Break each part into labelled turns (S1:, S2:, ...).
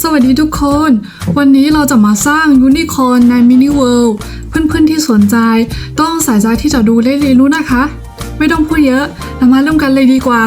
S1: สวัสดีทุกคน วันนี้เราจะมาสร้างยูนิคอร์นในมินิเวิลด์เพื่อนๆที่สนใจ ต้องสายใจที่จะดูและเรียนรู้นะคะ ไม่ต้องพูดเยอะเรามาเริ่มกันเลยดีกว่า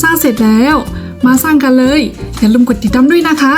S1: สร้างเสร็จแล้ว มาสร้างกันเลย อย่าลืมกดติดตามด้วยนะคะ